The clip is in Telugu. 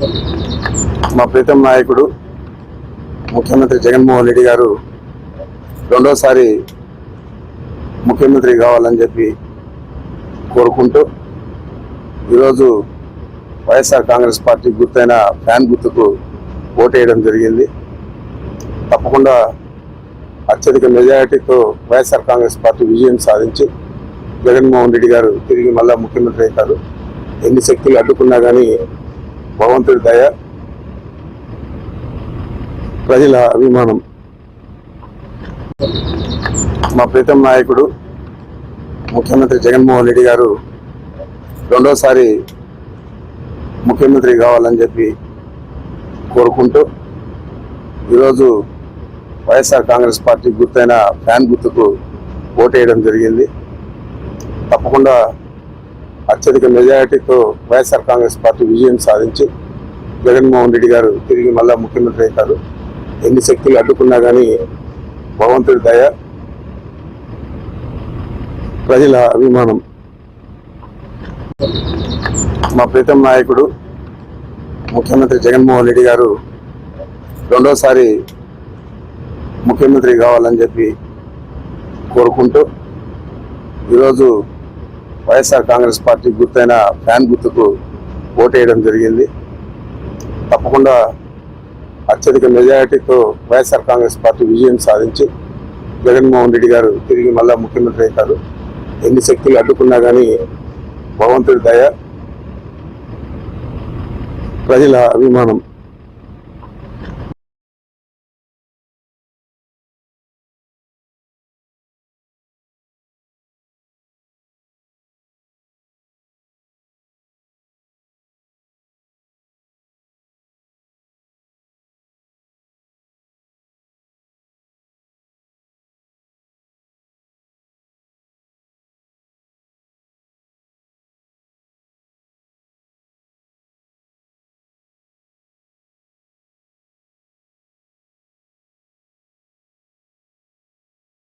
మా ప్రీతం నాయకుడు ముఖ్యమంత్రి జగన్మోహన్ రెడ్డి గారు రెండోసారి ముఖ్యమంత్రి కావాలని చెప్పి కోరుకుంటూ ఈరోజు వైఎస్ఆర్ కాంగ్రెస్ పార్టీ గుర్తైన ఫ్యాన్ గుర్తుకు ఓటేయడం జరిగింది. తప్పకుండా అత్యధిక మెజారిటీతో వైఎస్ఆర్ కాంగ్రెస్ పార్టీ విజయం సాధించి జగన్మోహన్ రెడ్డి గారు తిరిగి మళ్ళా ముఖ్యమంత్రి అవుతారు. ఎన్ని శక్తులు అడ్డుకున్నా కానీ భగవంతుడి దయ ప్రజల అభిమానం. మా ప్రీతం నాయకుడు ముఖ్యమంత్రి జగన్మోహన్ రెడ్డి గారు రెండోసారి ముఖ్యమంత్రి కావాలని చెప్పి కోరుకుంటూ ఈరోజు వైఎస్ఆర్ కాంగ్రెస్ పార్టీ గుర్తైన ఫ్యాన్ గుర్తుకు ఓటేయడం జరిగింది. తప్పకుండా అత్యధిక మెజారిటీతో వైఎస్ఆర్ కాంగ్రెస్ పార్టీ విజయం సాధించి జగన్మోహన్ రెడ్డి గారు తిరిగి మళ్ళా ముఖ్యమంత్రి అవుతారు. ఎన్ని శక్తులు అడ్డుకున్నా కానీ భగవంతుడి దయ ప్రజల అభిమానం. మా ప్రీతం నాయకుడు ముఖ్యమంత్రి జగన్మోహన్ రెడ్డి గారు రెండోసారి ముఖ్యమంత్రి కావాలని చెప్పి కోరుకుంటూ ఈరోజు వైఎస్ఆర్ కాంగ్రెస్ పార్టీ గుర్తైన ఫ్యాన్ గుర్తుకు ఓటేయడం జరిగింది. తప్పకుండా అత్యధిక మెజారిటీతో వైఎస్ఆర్ కాంగ్రెస్ పార్టీ విజయం సాధించి జగన్మోహన్ రెడ్డి గారు తిరిగి మళ్ళా ముఖ్యమంత్రి అవుతారు. ఎన్ని శక్తులు అడ్డుకున్నా కానీ భగవంతుడి దయ ప్రజల అభిమానం